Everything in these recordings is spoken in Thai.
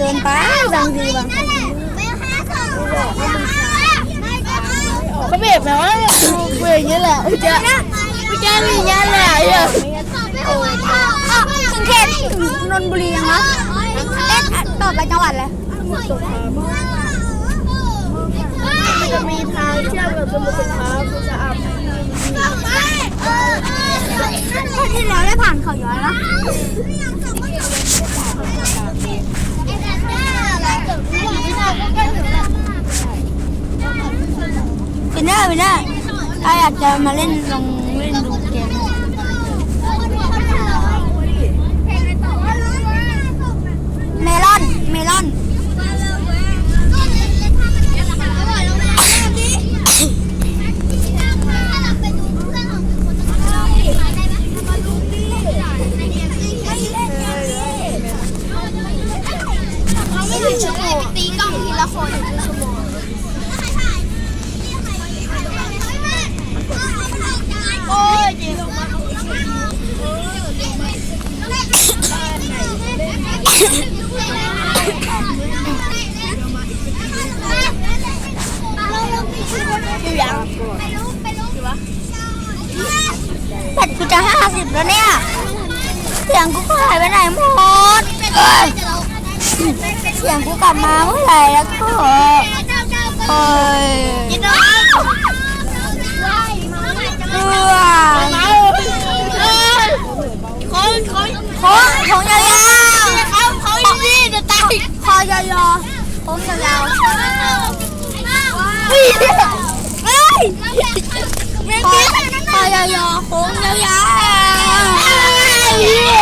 เกินไปบางทีบางทีก็แบบนะว่าเบื่ออย่างนี้แหละไม่จะไม่จะมีอย่างนี้แหละเออถึงเขตนนบุรียังวะเอ๊ะต่อไปจังหวัดอะไรจะมีทางเชื่อมกับสมุทรสงครามจะอาบที่แล้วได้ผ่านเขาย้อยแล้ ววินเนอร์วินเนอร์ถ้าอยากจะมาเล่นลง เสียงกูกลับมาเมื่อไหร่แล้วก็เอ้ยเบื่อเขาเขาโค้งโค้งยาวเขาเขาอีนี่จะตายคอยาวๆโค้งยาวๆเฮ้ยเฮ้ยคอยาวๆโค้งยาวๆ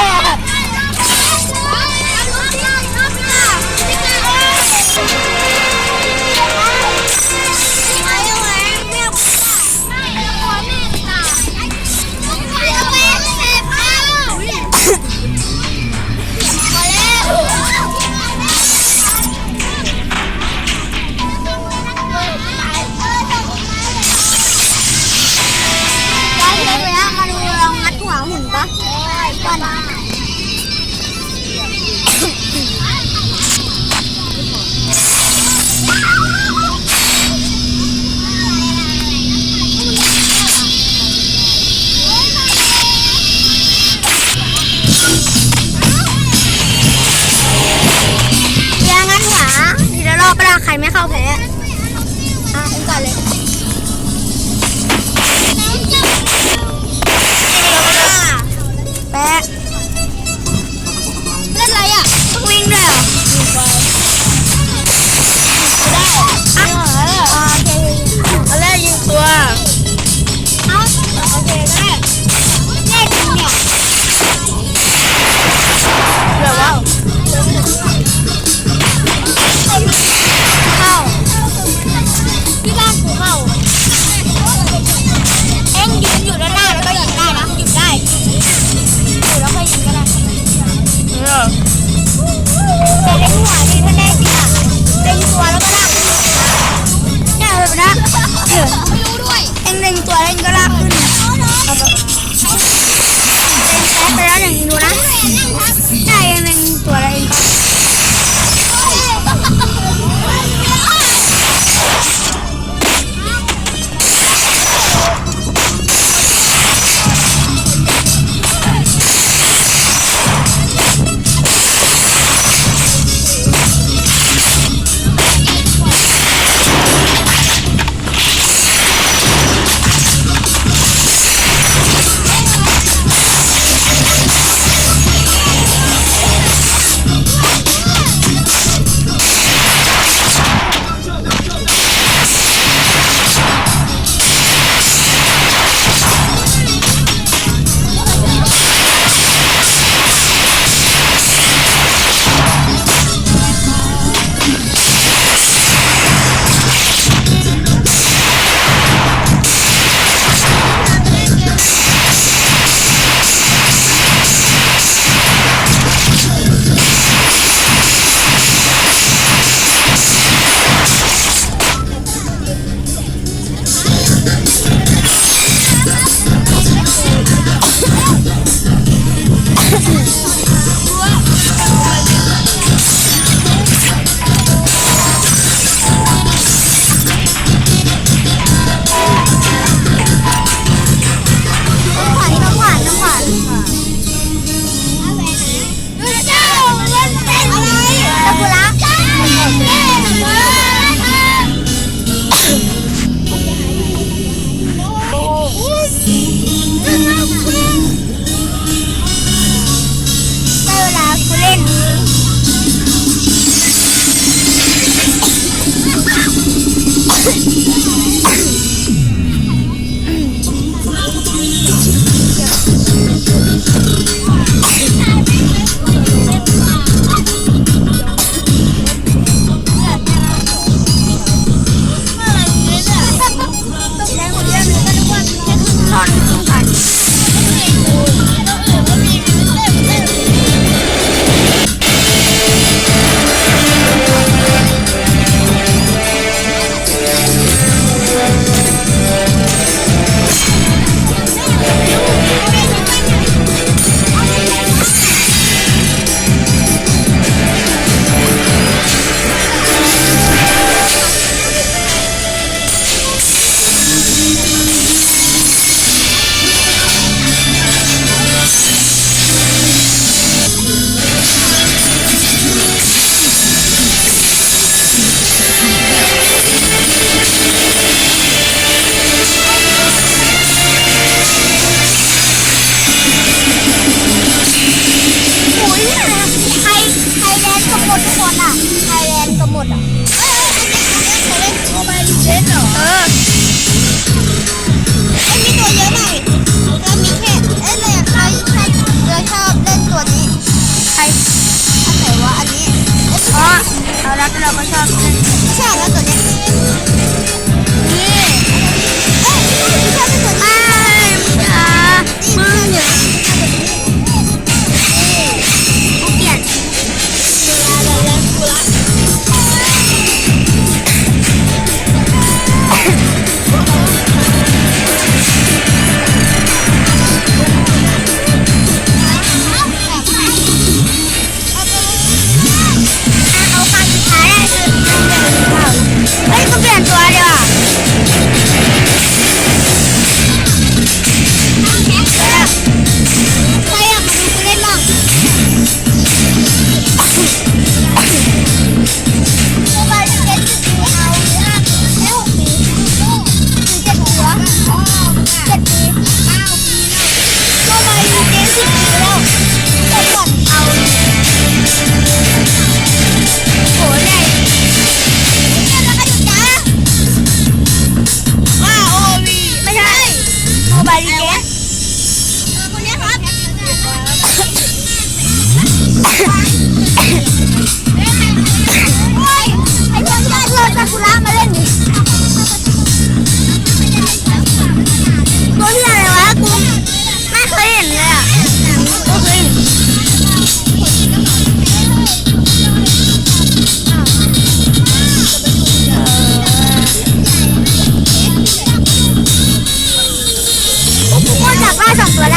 好了，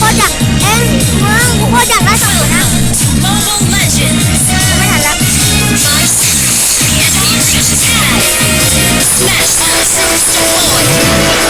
好点，哎，我们好点了，上路了，怎么闪了？